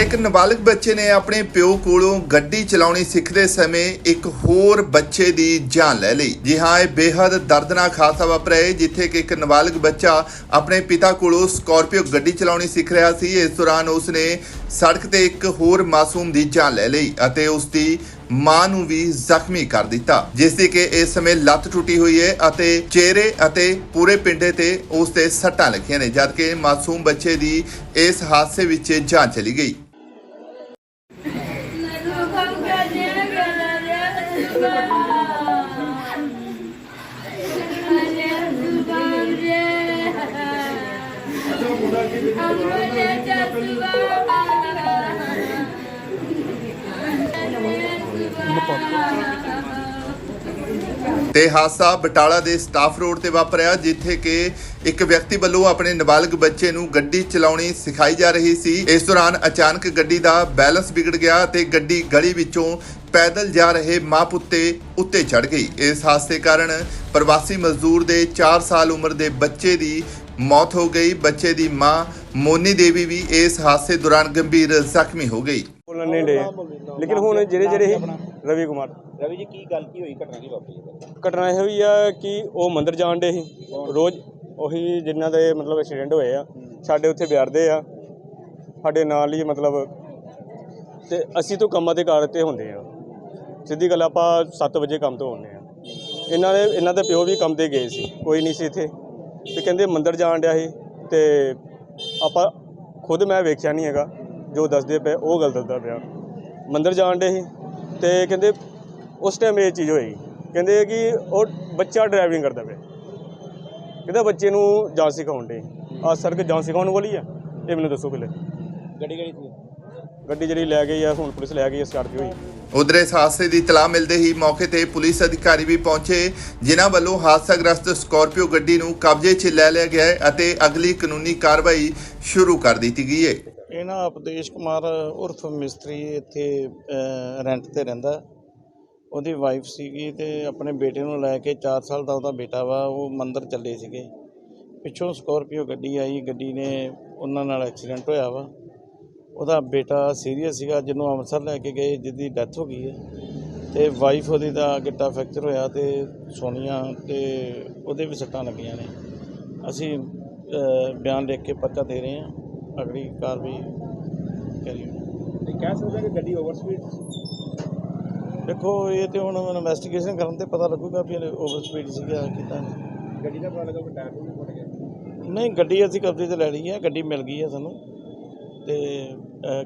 ਤੇ ਇੱਕ ਨਾਬਾਲਗ ਬੱਚੇ ਨੇ ਆਪਣੇ ਪਿਓ ਕੋਲੋਂ ਗੱਡੀ ਚਲਾਉਣੀ ਸਿੱਖਦੇ ਸਮੇਂ ਇੱਕ ਹੋਰ ਬੱਚੇ ਦੀ ਜਾਨ ਲੈ ਲਈ। ਜੀ ਹਾਂ, ਇਹ ਬੇहद ਦਰਦਨਾਕ ਹਾਦਸਾ ਵਾਪਰਿਆ ਹੈ, ਜਿੱਥੇ ਕਿ ਇੱਕ ਨਾਬਾਲਗ ਬੱਚਾ ਆਪਣੇ ਪਿਤਾ ਕੋਲੋਂ ਸਕਾਰਪੀਓ ਗੱਡੀ ਚਲਾਉਣੀ ਸਿੱਖ ਰਿਹਾ ਸੀ। ਇਸ ਦੌਰਾਨ ਉਸਨੇ ਸੜਕ ਤੇ ਇੱਕ ਹੋਰ ਮਾਸੂਮ ਦੀ ਜਾਨ ਲੈ ਲਈ ਅਤੇ ਉਸ ਦੀ ਮਾਂ ਨੂੰ ਵੀ ਜ਼ਖਮੀ ਕਰ ਦਿੱਤਾ ਜਿਸ ਦੀ ਕਿ ਇਸ ਸਮੇਂ ਲੱਤ ਟੁੱਟੀ ਹੋਈ ਹੈ ਅਤੇ ਚਿਹਰੇ ਅਤੇ ਪੂਰੇ ਪਿੰਡੇ ਤੇ ਉਸ ਤੇ ਸੱਟਾਂ ਲੱਗੀਆਂ ਨੇ, ਜਦਕਿ ਮਾਸੂਮ ਬੱਚੇ ਦੀ ਇਸ ਹਾਦਸੇ ਵਿੱਚ ਜਾਨ ਚਲੀ ਗਈ। ਤੇ ਹਾਦਸਾ ਬਟਾਲਾ ਦੇ ਸਟਾਫ ਰੋਡ ਤੇ ਵਾਪਰਿਆ, ਜਿੱਥੇ ਕਿ ਇੱਕ ਵਿਅਕਤੀ ਵੱਲੋਂ ਆਪਣੇ ਨਾਬਾਲਗ ਬੱਚੇ ਨੂੰ ਗੱਡੀ ਚਲਾਉਣੀ ਸਿਖਾਈ ਜਾ ਰਹੀ ਸੀ। ਇਸ ਦੌਰਾਨ ਅਚਾਨਕ ਗੱਡੀ ਦਾ ਬੈਲੈਂਸ ਵਿਗੜ ਗਿਆ ਤੇ ਗੱਡੀ ਗਲੀ ਵਿੱਚੋਂ ਪੈਦਲ ਜਾ ਰਹੇ ਮਾਂ ਪੁੱਤੇ ਉੱਤੇ ਚੜ ਗਈ। ਇਸ ਹਾਦਸੇ ਕਾਰਨ ਪ੍ਰਵਾਸੀ ਮਜ਼ਦੂਰ ਦੇ 4 ਸਾਲ ਉਮਰ ਦੇ ਬੱਚੇ ਦੀ ਮੌਤ ਹੋ ਗਈ। ਬੱਚੇ ਦੀ ਮਾਂ ਮੋਨੀ ਦੇਵੀ ਵੀ ਇਸ ਹਾਦਸੇ ਦੌਰਾਨ ਗੰਭੀਰ ਜ਼ਖਮੀ ਹੋ ਗਈ। ਬੋਲਣ ਨਹੀਂ ਡੇ ਲੇਕਿਨ ਹੁਣ ਜਿਹੜੇ ਜਿਹੜੇ ਰਵੀ ਕੁਮਾਰ। ਰਵੀ ਜੀ ਕੀ ਗੱਲ ਕੀ ਹੋਈ ਘਟਨਾ ਕੀ ਵਾਪਰੀ ਘਟਨਾ ਇਹ ਹੋਈ ਆ ਕਿ ਉਹ ਮੰਦਿਰ ਜਾਣ ਦੇ ਸੀ। ਰੋਜ਼ ਉਹੀ ਜਿਨ੍ਹਾਂ ਦੇ ਮਤਲਬ ਐਕਸੀਡੈਂਟ ਹੋਏ ਆ ਸਾਡੇ ਉੱਥੇ ਬਿਆਰਦੇ ਆ। ਸਾਡੇ ਨਾਲ ਹੀ ਮਤਲਬ ਤੇ ਅਸੀਂ ਤੋਂ ਕੰਮਾਂ ਦੇ ਕਾਰ ਤੇ ਹੁੰਦੇ ਆ। ਸਿੱਧੀ ਗੱਲ ਆਪਾਂ 7 ਵਜੇ ਕੰਮ ਤੋਂ ਆਉਂਦੇ ਆ ਇਹਨਾਂ ਦੇ ਇਹਨਾਂ ਦੇ ਪਿਓ ਵੀ ਕੰਮ ਤੇ ਗਏ ਸੀ, ਕੋਈ ਨਹੀਂ ਸੀ ਇੱਥੇ। ਤੇ ਕਹਿੰਦੇ ਮੰਦਰ ਜਾਣ ਡਿਆ ਸੀ ਤੇ ਆਪਾਂ ਖੁਦ ਮੈਂ ਵੇਖਿਆ ਨਹੀਂ ਹੈਗਾ, ਜੋ ਦੱਸਦੇ ਪਏ, ਉਹ ਗੱਲ ਦੱਸਦਾ ਪਿਆ। ਮੰਦਰ ਜਾਣ ਡੇ ਸੀ ਤੇ ਕਹਿੰਦੇ ਉਸ ਟਾਈਮ ਇਹ ਚੀਜ਼ ਹੋਈ। ਕਹਿੰਦੇ ਕਿ ਉਹ ਬੱਚਾ ਡਰਾਈਵਿੰਗ ਕਰਦਾ ਪਿਆ। ਕਹਿੰਦਾ ਬੱਚੇ ਨੂੰ ਜਾਂਚ ਸਿਖਾਉਣ ਡੇ ਆ ਸੜਕ ਜਾਂਚ ਸਿਖਾਉਣ ਵਾਲੀ ਆ, ਇਹ ਮੈਨੂੰ ਦੱਸੋ ਪਹਿਲੇ। ਗੱਡੀ ਕਿਹੜੀ ਸੀ? ਗੱਡੀ ਜਿਹੜੀ ਲੈ ਗਈ ਆ ਹੁਣ ਪੁਲਿਸ ਲੈ ਗਈ ਆ ਸਕਾਰਪੀਓ ਹੀ ਉਧਰ ਇਸ ਹਾਦਸੇ ਦੀ ਤਲਾਹ ਮਿਲਦੇ ਹੀ ਮੌਕੇ ਤੇ ਪੁਲਿਸ ਅਧਿਕਾਰੀ ਵੀ ਪਹੁੰਚੇ ਜਿਨ੍ਹਾਂ ਵੱਲੋਂ ਹਾਦਸਾਗ੍ਰਸਤ ਸਕਾਰਪੀਓ ਗੱਡੀ ਨੂੰ ਕਬਜ਼ੇ 'ਚ ਲੈ ਲਿਆ ਗਿਆ ਹੈ ਅਤੇ ਅਗਲੀ ਕਾਨੂੰਨੀ ਕਾਰਵਾਈ ਸ਼ੁਰੂ ਕਰ ਦਿੱਤੀ ਗਈ ਹੈ। ਇਹ ਨਾ ਉਪਦੇਸ਼ ਕੁਮਾਰ ਉਰਫ ਮਿਸਤਰੀ ਇੱਥੇ ਰੈਂਟ ਤੇ ਰਹਿੰਦਾ। ਉਹਦੀ ਵਾਈਫ ਸੀਗੀ ਤੇ ਆਪਣੇ ਬੇਟੇ ਨੂੰ ਲੈ ਕੇ 4 ਸਾਲ ਦਾ ਉਹਦਾ ਬੇਟਾ ਵਾ ਉਹ ਮੰਦਰ ਚੱਲੇ ਸੀਗੇ। ਪਿੱਛੋਂ ਸਕਾਰਪੀਓ ਗੱਡੀ ਆਈ ਗੱਡੀ ਨੇ ਉਹਨਾਂ ਨਾਲ ਐਕਸੀਡੈਂਟ ਹੋਇਆ ਵਾ। ਉਹਦਾ ਬੇਟਾ ਸੀਰੀਅਸ ਸੀਗਾ ਜਿਹਨੂੰ ਅੰਮ੍ਰਿਤਸਰ ਲੈ ਕੇ ਗਏ ਜਿਹਦੀ ਡੈਥ ਹੋ ਗਈ ਹੈ। ਤੇ ਵਾਈਫ ਉਹਦੀ ਦਾ ਗਿੱਟਾ ਫ੍ਰੈਕਚਰ ਹੋਇਆ ਤੇ ਸੋਨੀਆ ਤੇ ਉਹਦੇ ਵੀ ਸੱਟਾਂ ਲੱਗੀਆਂ ਨੇ। ਅਸੀਂ ਬਿਆਨ ਲਿਖ ਕੇ ਪਰਚਾ ਦੇ ਰਹੇ ਹਾਂ। ਅਗਲੀ ਕਾਰਵਾਈ ਕਰੀ ਤੇ ਕਹਿ ਸਕਦੇ ਕਿ ਗੱਡੀ ਓਵਰ ਸਪੀਡ ਦੇਖੋ ਇਹ ਤੇ ਹੁਣ ਇਨਵੈਸਟੀਗੇਸ਼ਨ ਕਰਨ ਤੇ ਪਤਾ ਲੱਗੂਗਾ ਵੀ ਓਵਰ ਸਪੀਡ ਸੀਗਾ ਕਿਦਾਂ। ਗੱਡੀ ਦਾ ਪਤਾ ਲੱਗਾ ਕਿ ਟਾਇਰ ਵੀ ਫਟ ਗਿਆ। ਨਹੀਂ ਗੱਡੀ ਅਸੀਂ ਕਬਜ਼ੇ ਤੇ ਲੈ ਲਈ ਹੈ ਗੱਡੀ ਮਿਲ ਗਈ ਹੈ ਸਾਨੂੰ। ਤੇ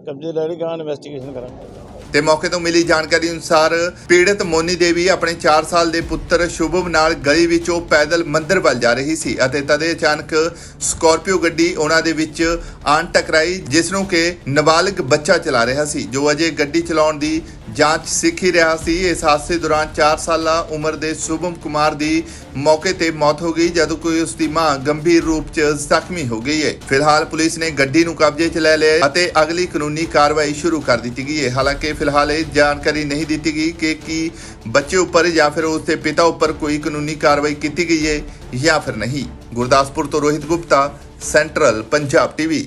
ਕਬਜ਼ੇ ਲੈ ਲਈ ਗਾਂ ਇਨਵੈਸਟੀਗੇਸ਼ਨ ਕਰਾਂਗੇ। ਤੇ ਮੌਕੇ ਤੋਂ ਮਿਲੀ ਜਾਣਕਾਰੀ ਅਨੁਸਾਰ ਪੀੜਤ ਮੋਨੀ ਦੇਵੀ ਆਪਣੇ 4 ਸਾਲ ਦੇ ਪੁੱਤਰ ਸ਼ੁਭਮ ਨਾਲ ਗਲੀ ਵਿੱਚੋਂ ਪੈਦਲ ਮੰਦਰ ਵੱਲ ਜਾ ਰਹੀ ਸੀ ਅਤੇ ਤਦੇ ਅਚਾਨਕ ਸਕਾਰਪੀਓ ਗੱਡੀ ਉਹਨਾਂ ਦੇ ਵਿੱਚ ਆਣ ਟਕਰਾਈ, ਜਿਸ ਨੂੰ ਕਿ ਨਾਬਾਲਗ ਬੱਚਾ ਚਲਾ ਰਿਹਾ ਸੀ, ਜੋ ਅਜੇ ਗੱਡੀ ਚਲਾਉਣ ਦੀ ਜਾਂਚ ਸਿੱਖ ਹੀ ਰਿਹਾ ਸੀ। ਇਸ ਹਾਦਸੇ ਦੌਰਾਨ 4 ਸਾਲਾ ਉਮਰ ਦੇ ਸ਼ੁਭਮ ਕੁਮਾਰ ਦੀ ਮੌਕੇ ਤੇ ਮੌਤ ਹੋ ਗਈ, ਜਦੋਂ ਕਿ ਉਸ ਦੀ ਮਾਂ ਗੰਭੀਰ ਰੂਪ 'ਚ ਜ਼ਖਮੀ ਹੋ ਗਈ ਹੈ। ਫਿਲਹਾਲ ਪੁਲਿਸ ਨੇ ਗੱਡੀ ਨੂੰ ਕਬਜ਼ੇ 'ਚ ਲੈ ਲਿਆ ਅਤੇ ਅਗਲੀ ਕਾਨੂੰਨੀ ਕਾਰਵਾਈ ਸ਼ੁਰੂ ਕਰ ਦਿੱਤੀ ਗਈ ਹੈ। ਹਾਲਾਂਕਿ ਫਿਲਹਾਲ ਇਹ ਜਾਣਕਾਰੀ ਨਹੀਂ ਦਿੱਤੀ ਗਈ ਕਿ ਕੀ ਬੱਚੇ ਉੱਪਰ ਜਾਂ ਫਿਰ ਉਸ ਦੇ ਪਿਤਾ ਉੱਪਰ ਕੋਈ ਕਾਨੂੰਨੀ ਕਾਰਵਾਈ ਕੀਤੀ ਗਈ ਹੈ ਜਾਂ ਫਿਰ ਨਹੀਂ। ਗੁਰਦਾਸਪੁਰ ਤੋਂ ਰੋਹਿਤ ਗੁਪਤਾ, ਸੈਂਟਰਲ ਪੰਜਾਬ ਟੀਵੀ।